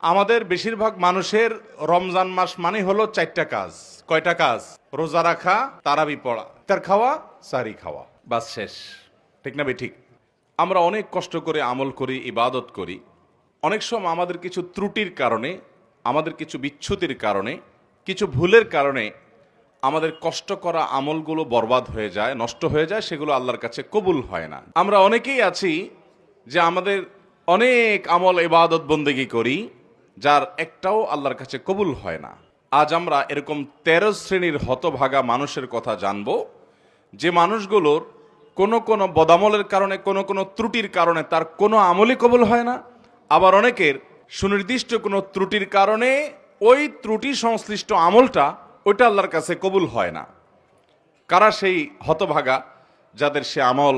আমাদের বেশিরভাগ মানুষের রমজান মাস মানে হলো চারটা কাজ। কয়টা কাজ? রোজা রাখা, তারাবি পড়া তার খাওয়া সারি খাওয়া। বাস শেষ। ঠিক না ঠিক। আমরা অনেক কষ্ট করে আমল করি, ইবাদত করি। অনেক সময় আমাদের কিছু ত্রুটির কারণে, আমাদের কিছু বিচ্ছুতির কারণে, কিছু ভুলের কারণে আমাদের কষ্ট করা আমলগুলো বরবাদ হয়ে যায়, নষ্ট হয়ে যায়, সেগুলো আল্লাহর কাছে কবুল হয় না। আমরা অনেকেই আছি যে আমাদের অনেক আমল, ইবাদত, বন্দেগি করি যার একটাও আল্লাহর কাছে কবুল হয় না। আজ আমরা এরকম তেরো শ্রেণির হতভাগা মানুষের কথা জানব, যে মানুষগুলোর কোনো কোনো বদামলের কারণে, কোনো কোনো ত্রুটির কারণে তার কোনো আমলই কবুল হয় না। আবার অনেকের সুনির্দিষ্ট কোনো ত্রুটির কারণে ওই ত্রুটি সংশ্লিষ্ট আমলটা ওইটা আল্লাহর কাছে কবুল হয় না। কারা সেই হতভাগা যাদের সে আমল,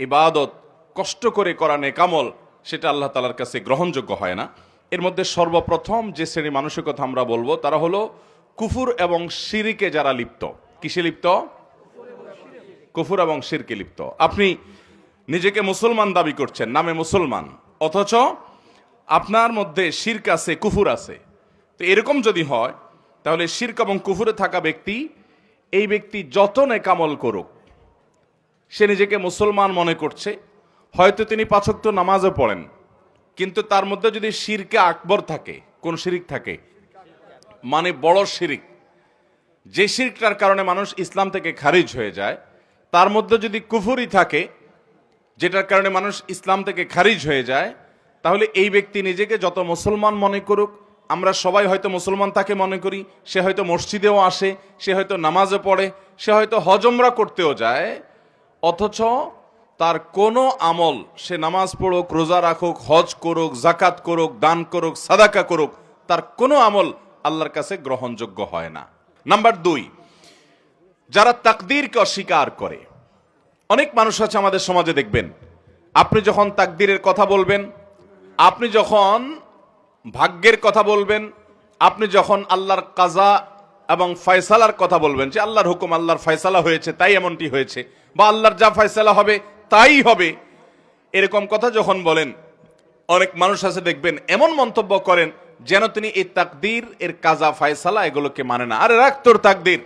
ইবাদত, কষ্ট করে করা নেকামল সেটা আল্লাহ তালার কাছে গ্রহণযোগ্য হয় না? এর মধ্যে সর্বপ্রথম যে শ্রেণি মানুষের কথা আমরা বলব, তারা হলো কুফুর এবং শিরিকে যারা লিপ্ত। কিসে লিপ্ত? কুফুর এবং শিরকে লিপ্ত। আপনি নিজেকে মুসলমান দাবি করছেন, নামে মুসলমান। অথচ আপনার মধ্যে শির্ক আছে, কুফুর আছে। তো এরকম যদি হয়, তাহলে শির্ক এবং কুফুরে থাকা ব্যক্তি, এই ব্যক্তি যত নেকামল করুক, সে নিজেকে মুসলমান মনে করছে। হয়তো তিনি পাঁচক্ত নামাজও পড়েন। কিন্তু তার মধ্যে যদি শিরকে আকবর থাকে, কোন শিরিক থাকে? মানে বড় শিরিক। যে শিরকটার কারণে মানুষ ইসলাম থেকে খারিজ হয়ে যায়, তার মধ্যে যদি কুফুরি থাকে, যেটার কারণে মানুষ ইসলাম থেকে খারিজ হয়ে যায়, তাহলে এই ব্যক্তি নিজেকে যত মুসলমান মনে করুক, আমরা সবাই হয়তো মুসলমান তাকে মনে করি, সে হয়তো মসজিদেও আসে, সে হয়তো নামাজও পড়ে, সে হয়তো হজমরা করতেও যায়, অথচ তার কোনো আমল, সে নামাজ পড়ুক, রোজা রাখুক, হজ করুক জাকাত করুক, দান করুক, সাদাকা করুক, তার কোনো আমল আল্লাহর কাছে গ্রহণযোগ্য হয় না। নাম্বার দুই, যারা তাকদীরকে অস্বীকার করে। অনেক মানুষ আছে আমাদের সমাজে দেখবেন, আপনি যখন তাকদীরের কথা বলবেন, আপনি যখন ভাগ্যের কথা বলবেন, আপনি যখন আল্লাহর কাজা এবং ফয়সালার কথা বলবেন, যে আল্লাহর হুকুম, আল্লাহর ফয়সালা হয়েছে, তাই এমনটি হয়েছে, বা আল্লাহর যা ফয়সালা হবে তাই হবে। এরকম কথা যখন বলেন, অনেক মানুষ আছে দেখবেন এমন মন্তব্য করেন যেন তিনি এই তাকদীর, এর কাজা ফয়সালা এগুলোকে মানে না। আরে রাখ তোর তাকদীর।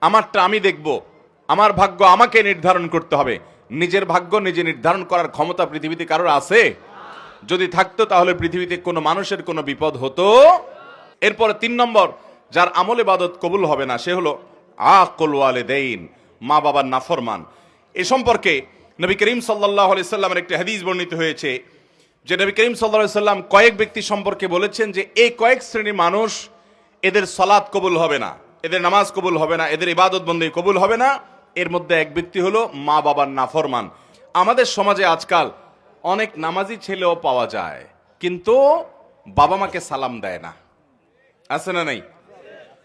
আমারটা আমি দেখব। আমার ভাগ্য আমাকে নির্ধারণ করতে হবে। নিজের ভাগ্য নিজে নির্ধারণ করার ক্ষমতা পৃথিবীতে কারোর আছে? যদি থাকতো তাহলে পৃথিবীতে কোনো মানুষের কোনো বিপদ হতো। এরপরে তিন নম্বর, যার আমল ইবাদত কবুল হবে না, সে হলো আকল ওয়ালেদাইন মা বাবার নাফরমান। এ সম্পর্কে নবী করিম সাল্লাহ সাল্লামের একটি হাদিস বর্ণিত হয়েছে যে নবী করিম সাল্লাহ সাল্লাম কয়েক ব্যক্তি সম্পর্কে বলেছেন যে এই কয়েক শ্রেণির মানুষ এদের সলাৎ কবুল হবে না, এদের নামাজ কবুল হবে না, এদের ইবাদত বন্দী কবুল হবে না। এর মধ্যে এক ব্যক্তি হলো মা বাবার নাফরমান। আমাদের সমাজে আজকাল অনেক নামাজি ছেলেও পাওয়া যায়, কিন্তু বাবা মাকে সালাম দেয় না। আছে না নাই?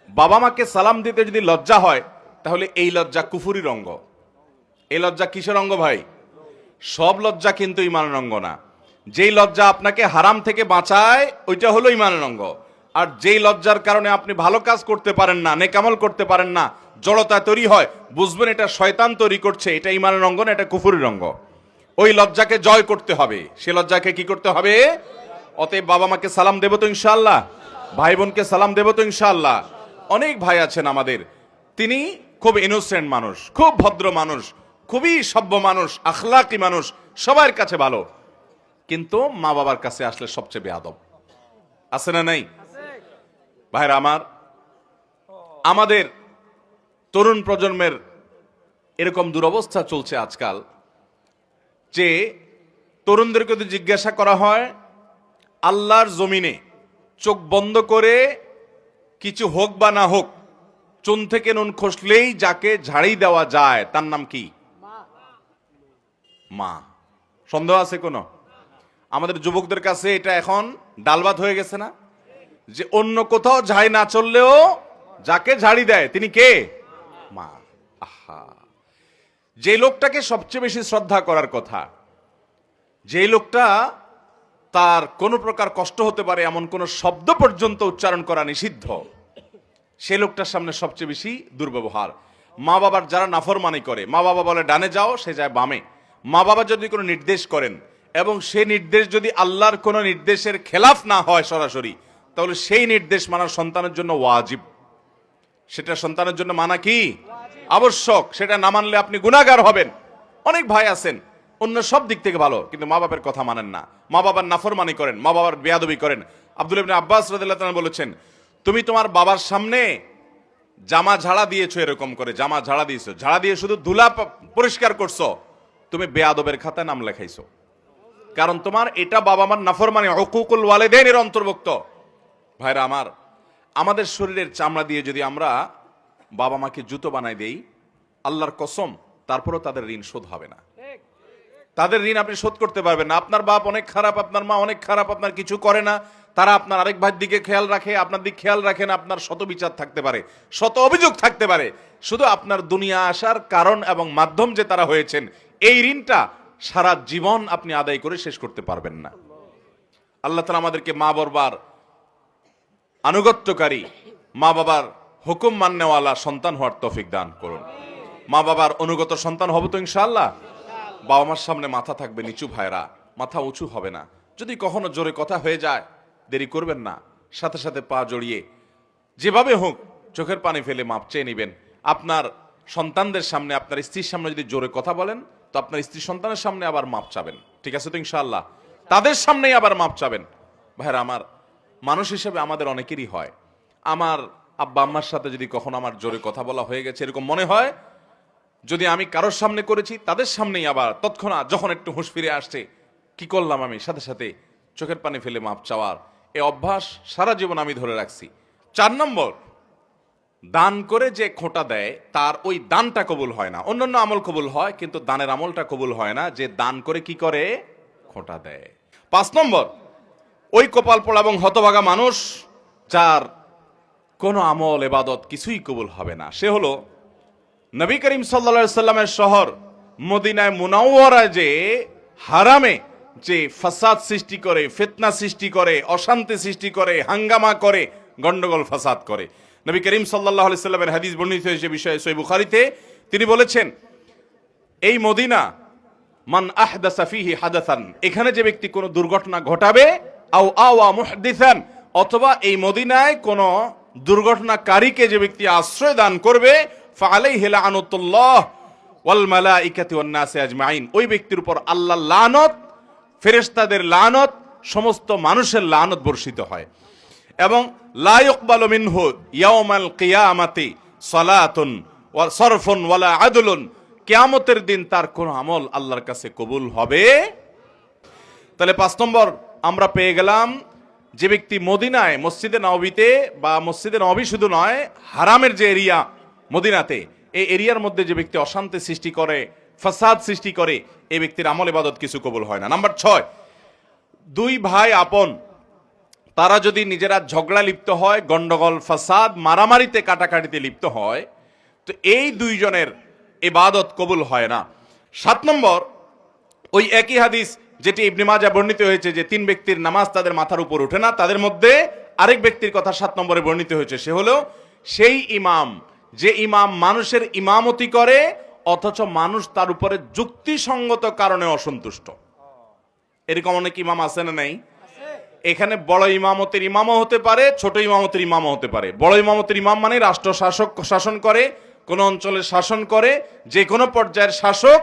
বাবা মাকে সালাম দিতে যদি লজ্জা হয়, তাহলে এই লজ্জা কুফুরির অঙ্গ। এই লজ্জা কিসের অঙ্গ ভাই? সব লজ্জা কিন্তু ইমানের অঙ্গ না। যেই লজ্জা আপনাকে হারাম থেকে বাঁচায়, ওইটা হলো ইমানের অঙ্গ। আর যেই লজ্জার কারণে আপনি ভালো কাজ করতে পারেন না, নেকামল করতে পারেন না, জড়তা তৈরি হয়, বুঝবেন এটা শয়তান তৈরি করছে, এটা ইমানের অঙ্গ না, এটা কুফুরির অঙ্গ। ওই লজ্জাকে জয় করতে হবে। সে লজ্জাকে কি করতে হবে? অতএব বাবা মাকে সালাম দেবো তো ইনশাল্লাহ ভাই বোনকে সালাম দেবো তো ইনশাল্লাহ অনেক ভাই আছেন আমাদের। তিনি খুব ইনোসেন্ট মানুষ, খুব ভদ্র মানুষ। খুবই সভ্য মানুষ, আখলাকি মানুষ, সবার কাছে ভালো। কিন্তু মা বাবার কাছে আসলে সবচেয়ে বেয়াদব। আছে না নাই? ভাইরা আমার, আমাদের তরুণ প্রজন্মের এরকম দুরবস্থা চলছে আজকাল যে তরুণদেরকে যদি জিজ্ঞাসা করা হয়, আল্লাহর জমিনে চোখ বন্ধ করে কিছু হোক বা না হোক, চুন থেকে নুন খসলেই যাকে ঝাড়ি দেওয়া যায়, তার নাম কি? মা। সন্দেহ আছে কোনো? আমাদের যুবকদের কাছে এটা এখন ডালবাত হয়ে গেছে না? যে অন্য কোথাও ঝাড়ি না চললেও যাকে ঝাড়ি দেয়, তিনি কে? মা। আহা। যে লোকটাকে সবচেয়ে বেশি শ্রদ্ধা করার কথা, যে লোকটা তার কোনো প্রকার কষ্ট হতে পারে এমন কোনো শব্দ পর্যন্ত উচ্চারণ করা নিষিদ্ধ, সে লোকটার সামনে সবচেয়ে বেশি দুর্ব্যবহার। মা বাবার যারা নাফরমানি করে মা বাবা বলে, ডানে যাও, সে যায় বামে। মা বাবা যদি কোনো নির্দেশ করেন এবং সে নির্দেশ যদি আল্লাহর কোনো নির্দেশের খেলাফ না হয় সরাসরি, তাহলে সেই নির্দেশ মানার সন্তানের জন্য ওয়াজিব। সেটা সন্তানের জন্য মানা কি? আবশ্যক। সেটা না মানলে আপনি গুণাগার হবেন। অনেক ভাই আছেন, অন্য সব দিক থেকে ভালো, কিন্তু মা বাবার কথা মানেন না। মা বাবার নাফরমানি করেন, মা বাবার বেয়াদবি করেন। আব্দুল আব্বাস রাদিয়াল্লাহু বলেছেন, তুমি তোমার বাবার সামনে জামা ঝাড়া দিয়েছ এরকম করে, জামা ঝাড়া দিয়েছ। ঝাড়া দিয়ে শুধু ধুলা পরিষ্কার করছ। তুমি বেয়াদবের খাতায় নাম লেখাইছো। কারণ তোমার এটা বাবা মার নাফরমানি, হকুকুল ওয়ালেদেনের অন্তর্ভুক্ত। ভাইরা আমার, আমাদের শরীরের চামড়া দিয়ে যদি আমরা বাবা মাকে জুতো বানাই দেই, আল্লাহর কসম, তারপরও তাদের ঋণ শোধ হবে না। তাদের ঋণ আপনি শোধ করতে পারবেন না। আপনার বাপ অনেক খারাপ, আপনার মা অনেক খারাপ, আপনার কিছু করে না। তারা আপনার আরেক ভাইয়ের দিকে খেয়াল রাখে, আপনার দিক খেয়াল রাখেন আপনার শত বিচার থাকতে পারে, শত অভিযোগ থাকতে পারে। শুধু আপনার দুনিয়া আসার কারণ এবং মাধ্যম যে তারা হয়েছেন এই ঋণটা সারা জীবন আপনি আদায় করে শেষ করতে পারবেন না। আল্লাহ তালা আমাদেরকে মা বরবার আনুগত্যকারী, মা বাবার হুকুম মান্যওয়ালা সন্তান হওয়ার তফিক দান করুন। মা বাবার অনুগত সন্তান হব তো ইনশাআল্লাহ। বাবা মার সামনে মাথা থাকবে নিচু ভাইরা, মাথা উঁচু হবে না। যদি কখনো জোরে কথা হয়ে যায়, দেরি করবেন না। সাথে সাথে পা জড়িয়ে যেভাবে হোক চোখের পানি ফেলে মাপ চেয়ে নেবেন। আপনার সন্তানদের সামনে, আপনার স্ত্রীর সামনে যদি জোরে কথা বলেন তো আপনার স্ত্রী সন্তানের সামনে আবার মাপ চাবেন। ঠিক আছে তো ইনশাআল্লাহ? তাদের সামনেই আবার মাপ চাবেন। ভাইরা, আমার মানুষ হিসেবে আমাদের অনেকেরই হয়। আমার আব্বা আম্মার সাথে যদি কখনো আমার জোরে কথা বলা হয়ে গেছে, এরকম মনে হয়, যদি আমি কারোর সামনে করেছি, তাদের সামনেই আবার তৎক্ষণাৎ যখন একটু হুঁশ ফিরে আসছে, কি করলাম আমি? সাথে সাথে চোখের পানি ফেলে মাপ চাওয়ার এ অভ্যাস সারা জীবন আমি ধরে রাখছি। চার নম্বর দান করে যে খোঁটা দেয়, তার ওই দানটা কবুল হয় না। অন্যান্য আমল কবুল হয়, কিন্তু দানের আমলটা কবুল হয় না। যে দান করে কি করে? খোঁটা দেয়। পাঁচ নম্বর, ওই কপাল পোড়া এবং হতভাগা মানুষ, যার কোনো আমল, এবাদত কিছুই কবুল হবে না। সে হলো নবী করিম সাল্লা সাল্লামের শহর মদিনায় মুনাওয়ারায় যে হারামে যে ফাসাদ সৃষ্টি করে, ফিতনা সৃষ্টি করে, অশান্তি সৃষ্টি করে, হাঙ্গামা করে, গন্ডগোল, ফাসাদ করে। নবী করিম সাল্লাহ সাল্লামের হাদিস বর্ণিত হয়েছে বিষয়ে সই বুখারিতে। তিনি বলেছেন, এই মদিনা, মান আহদাসা ফিহি হাদাসান, এখানে যে ব্যক্তি কোনো দুর্ঘটনা ঘটাবে, আও আওয়া মুহদিসান, অথবা এই মদিনায় কোনো দুর্ঘটনাকারীকে যে ব্যক্তি আশ্রয় দান করবে ফালাইহি লানাতুল্লাহ ওয়াল মালাইকাতি ওয়ান নাসি আজমাইন। ওই ব্যক্তির উপর আল্লাহ লানত, ফেরেশতাদের লানত, সমস্ত মানুষের লানত বর্ষিত হয়। এবং লা ইকবালু মিনহু ইয়াউমাল কিয়ামাতি সালাতুন সরফুন ওয়ালা আদলুন। কিয়ামতের দিন তার কোন আমল আল্লাহর কাছে কবুল হবে? তাহলে পাঁচ নম্বর, আমরা পেয়ে গেলাম যে ব্যক্তি মদিনায়, মসজিদে নবীতে বা মসজিদে নবী শুধু নয়, হারামের যে এরিয়া মদিনাতে, এই এরিয়ার মধ্যে যে ব্যক্তি অশান্তি সৃষ্টি করে, ফাসাদ সৃষ্টি করে, এই ব্যক্তির আমল ইবাদত কিছু কবুল হয় না। নাম্বার ছয়, দুই ভাই আপন তারা যদি নিজেরা ঝগড়া লিপ্ত হয়, গন্ডগোল, ফাসাদ, মারামারিতে কাটাকাটিতে লিপ্ত হয়, তো এই দুইজনের ইবাদত কবুল হয় না। সাত নম্বর, ওই একই হাদিস যেটি ইবনে মাজা বর্ণিত হয়েছে যে তিন ব্যক্তির নামাজ তাদের মাথার উপর ওঠে না, তাদের মধ্যে আরেক ব্যক্তির কথা সাত নম্বরে বর্ণিত হয়েছে। সে হলো সেই ইমাম, যে ইমাম মানুষের ইমামতি করে, অথচ মানুষ তার উপরে যুক্তিসঙ্গত কারণে অসন্তুষ্ট। এরকম অনেক ইমাম আছে না নাই? এখানে বড় ইমামতের ইমামও হতে পারে, ছোট ইমামতের ইমামও হতে পারে। বড় ইমামতের ইমাম মানে রাষ্ট্র শাসক শাসন করে, কোন অঞ্চলের শাসন করে, যে কোনো পর্যায়ের শাসক।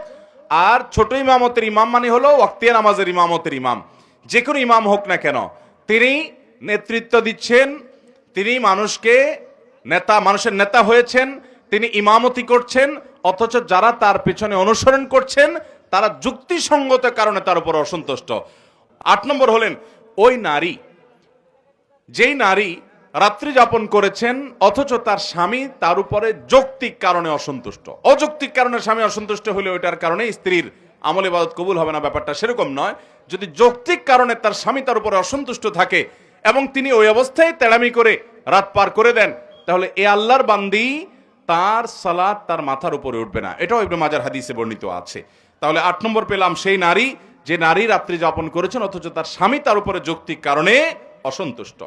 আর ছোট ইমামতের ইমাম মানে হলো ওয়াক্তিয়া নামাজের ইমামতের ইমাম। যে কোনো ইমাম হোক না কেন, তিনি নেতৃত্ব দিচ্ছেন, তিনি মানুষকে নেতা, মানুষের নেতা হয়েছেন, তিনি ইমামতি করছেন, অথচ যারা তার পেছনে অনুসরণ করছেন, তারা যুক্তিসঙ্গত কারণে তার উপর অসন্তুষ্ট। আট নম্বর হলেন ওই নারী, যেই নারী রাত্রি যাপন করেছেন, অথচ তার স্বামী তার উপরে যৌক্তিক কারণে অসন্তুষ্ট। অযৌক্তিক কারণে স্বামী অসন্তুষ্ট হলে ওইটার কারণে স্ত্রীর আমল ইবাদত কবুল হবে না, ব্যাপারটা সেরকম নয়। যদি যৌক্তিক কারণে তার স্বামী তার উপরে অসন্তুষ্ট থাকে এবং তিনি ওই অবস্থায় তেড়ামি করে রাত পার করে দেন, তাহলে এ আল্লাহর বান্দি তার সালাদ তার মাথার উপরে উঠবে না। এটাও ইবনে মাজার হাদিসে বর্ণিত আছে। তাহলে আট নম্বর পেলাম সেই নারী যে নারী রাত্রি যাপন করেছেন, অথচ তার স্বামী তার উপরে যৌক্তিক কারণে অসন্তুষ্ট।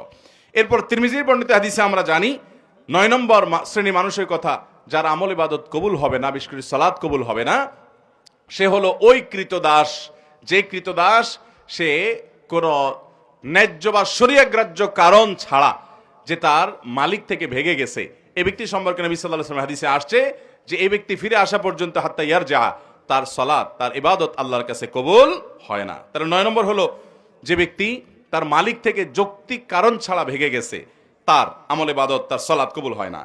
এরপর তিরমিজির বর্ণিত হাদিসে আমরা জানি, নয় নম্বর শ্রেণি মানুষের কথা, যার আমল ইবাদত কবুল হবে না, বিশেষ করে সালাদ কবুল হবে না, সে হলো ওই কৃতদাস। যে কৃতদাস, সে কোন ন্যায্য বা শরীয়গ্রাহ্য কারণ ছাড়া যে তার মালিক থেকে ভেগে গেছে। এই ব্যক্তি সম্পর্কে নবী সাল্লাহ হাদিসে আসছে যে এই ব্যক্তি ফিরে আসা পর্যন্ত হাত্তা ইয়ার যা তার সলাদ তার ইবাদত আল্লাহর কাছে কবুল হয় না। তার নয় নম্বর হলো, যে ব্যক্তি তার মালিক থেকে যৌক্তিক কারণ ছাড়া ভেঙে গেছে, তার আমল ইবাদত, তার সলাদ কবুল হয় না।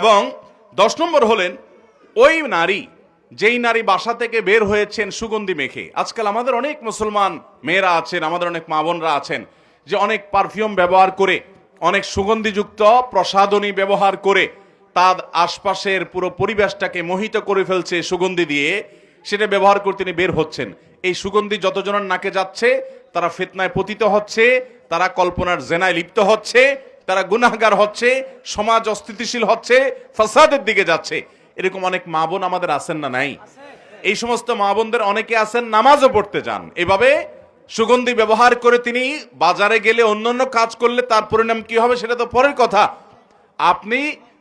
এবং দশ নম্বর হলেন, ওই নারী, যেই নারী বাসা থেকে বের হয়েছেন সুগন্ধি মেখে, আজকাল আমাদের অনেক মুসলমান মেয়েরা আছেন, আমাদের অনেক মা বোনরা আছেন, যে অনেক পারফিউম ব্যবহার করে, অনেক সুগন্ধিযুক্ত প্রসাধনী ব্যবহার করে, তার আশপাশের পুরো পরিবেশটাকে মোহিত করে ফেলছে সুগন্ধি দিয়ে সেটা ব্যবহার করে তিনি বের হচ্ছেন। এই সুগন্ধি যতজনের নাকে যাচ্ছে, তারা ফেতনায় পতিত হচ্ছে, তারা কল্পনার জেনায় লিপ্ত হচ্ছে, তারা গুনাহগার হচ্ছে, সমাজ অস্থিতিশীল হচ্ছে, ফাসাদের দিকে যাচ্ছে। এরকম অনেক মা বোন আমাদের আছেন না নাই? এই সমস্ত মা বোনদের অনেকে আছেন, নামাজও পড়তে যান। এভাবে সুগন্ধি ব্যবহার করে তিনি বাজারে গেলে অন্যান্য কাজ করলে তার পরিণাম কি হবে সেটা তো পরের কথা। আপনি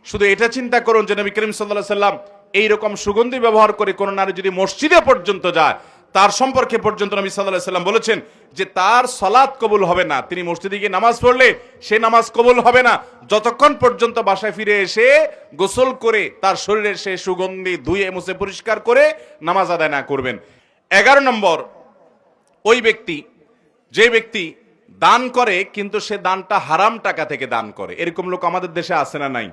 শুধু এটা চিন্তা করুন যে নবী করিম সাল্লাহ সাল্লাম এইরকম সুগন্ধি ব্যবহার করে কোন নারী যদি মসজিদে পর্যন্ত যায়, তার সম্পর্কে পর্যন্ত নবী সাল্লাহ সাল্লাম বলেছেন যে তার সলাৎ কবুল হবে না। তিনি মসজিদে গিয়ে নামাজ পড়লে সে নামাজ কবুল হবে না। যতক্ষণ পর্যন্ত বাসায় ফিরে এসে গোসল করে তার শরীরের সে সুগন্ধি ধুয়ে মুছে পরিষ্কার করে নামাজ আদায় না করবেন। এগারো নম্বর, ওই ব্যক্তি, যে ব্যক্তি দান করে কিন্তু সে দানটা হারাম টাকা থেকে দান করে। এরকম লোক আমাদের দেশে আছে না নাই?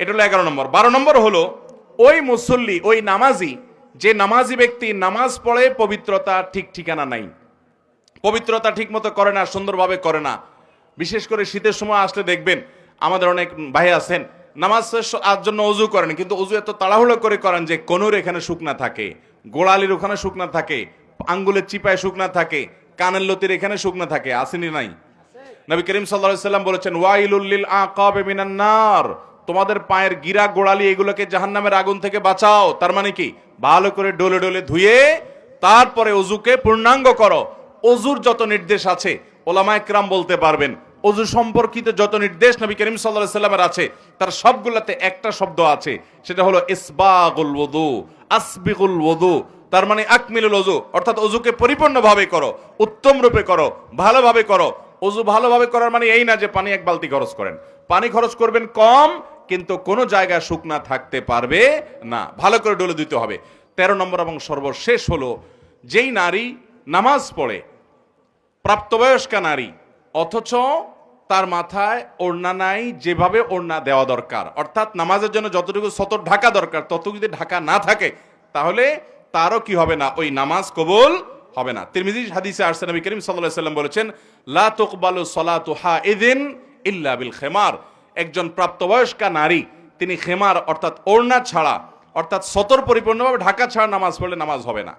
এটা হলো এগারো নম্বর। বারো নম্বর হলো ওই মুসল্লি ওই নামাজি যে নামাজি ব্যক্তি নামাজ পড়ে পবিত্রতা ঠিক ঠিকানা নাই। পবিত্রতা ঠিক মতো করে না সুন্দরভাবে করে না। বিশেষ করে শীতের সময় আসলে দেখবেন আমাদের অনেক ভাই আছেন নামাজ শেষ- আর জন্য অজু করেন কিন্তু অজু এত তাড়াহুড়ো করে করেন যে কোনোর এখানে শুকনা থাকে। গোড়ালির ওখানে শুকনা থাকে আঙ্গুলের চিপায় শুকনা থাকে কানের লতির এখানে শুকনা থাকে আসেনি নাই? নবী করিম সাল্লাল্লাহু সাল্লাম বলেছেন ওয়াইলুল্লিল আকাবে মিনান নার। তোমাদের পায়ের গিরা গোড়ালি এগুলোকে জাহান্নামের আগুন থেকে বাঁচাও। তার মানে কি? ভালো করে ডলে ডলে ধুয়ে তারপরে অজুকে পূর্ণাঙ্গ করো। অজুর যত নির্দেশ আছে ওলামায়ে কিরাম বলতে পারবেন, অজু সম্পর্কিত যত নির্দেশ নবী করিম সাল্লাল্লাহু সাল্লামের আছে, তার সবগুলোতে একটা শব্দ আছে, সেটা হলো ইসবাগুল ওদু আসবিগুল ওদু তার মানে আকমিলুল অজু অর্থাৎ অজুকে পরিপূর্ণভাবে করো, উত্তম রূপে করো, ভালোভাবে করো। অজু ভালোভাবে করার মানে এই না যে পানি এক বালতি খরচ করেন। পানি খরচ করবেন কম কিন্তু কোনো জায়গায় শুকনা থাকতে পারবে না। ভালো করে ডলে দিতে হবে। তেরো নম্বর এবং সর্বশেষ হলো, যেই নারী নামাজ পড়ে, প্রাপ্তবয়স্কা নারী, অথচ তার মাথায় ওড়না নাই, যেভাবে ওড়না দেওয়া দরকার, অর্থাৎ নামাজের জন্য যতটুকু সতর ঢাকা দরকার, ততটুকু যদি ঢাকা না থাকে, তাহলে তারও কি হবে না? ওই নামাজ কবুল হবে না। তিরমিজি হাদিসে আরসে নবী করিম আলাইহি সাল্লাম বলেছেন, লা তুকবালু সালাতু এদিন ইল্লা বিল খেমার। একজন প্রাপ্তবয়স্কা নারী, তিনি খেমার অর্থাৎ ওড়না ছাড়া, অর্থাৎ সতর পরিপূর্ণভাবে ঢাকা ছাড়া নামাজ পড়লে নামাজ হবে না।